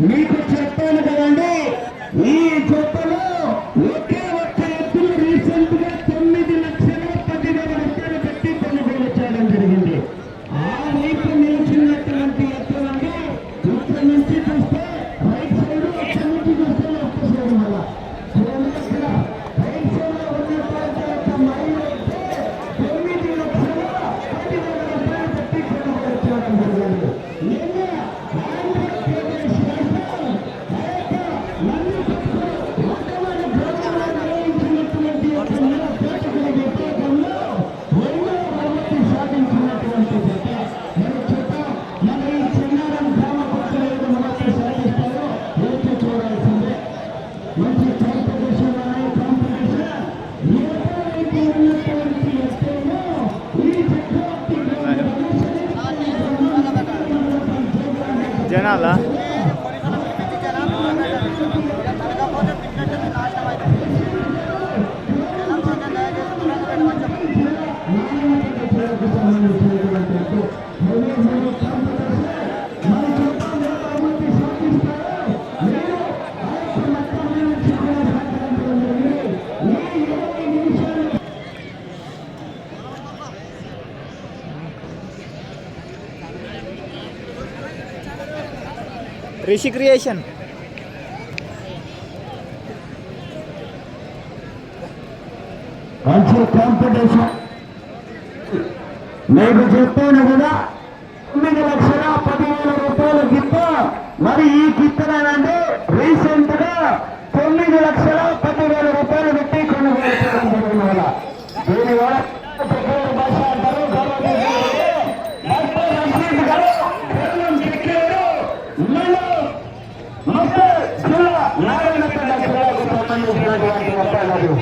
మీకు చెప్పాను కదండి ఈ జతలో ఒకే ఒక్క ఎత్తులు రీసెంట్గా తొమ్మిది లక్షల పదివేల రూపాయలు పెట్టి కొనుగోలు చేయడం జరిగింది. ఆ వైపు నిలిచినటువంటి ఎత్తులండి ఇక్కడ నుంచి చూస్తే జనాలా. రిషి క్రియేషన్. మంచి కాంపిటీషన్ నేను చెప్పాను కదా తొమ్మిది లక్షల పదివేల రూపాయల గిత్త మరి ఈ గిత్తనండి రీసెంట్గా తొమ్మిది లక్షల పదివేల రూపాయలు పెట్టి కొనుగోలు చేయడం జరిగిన వల్ల దీనివల్ల ఐ లవ్ యూ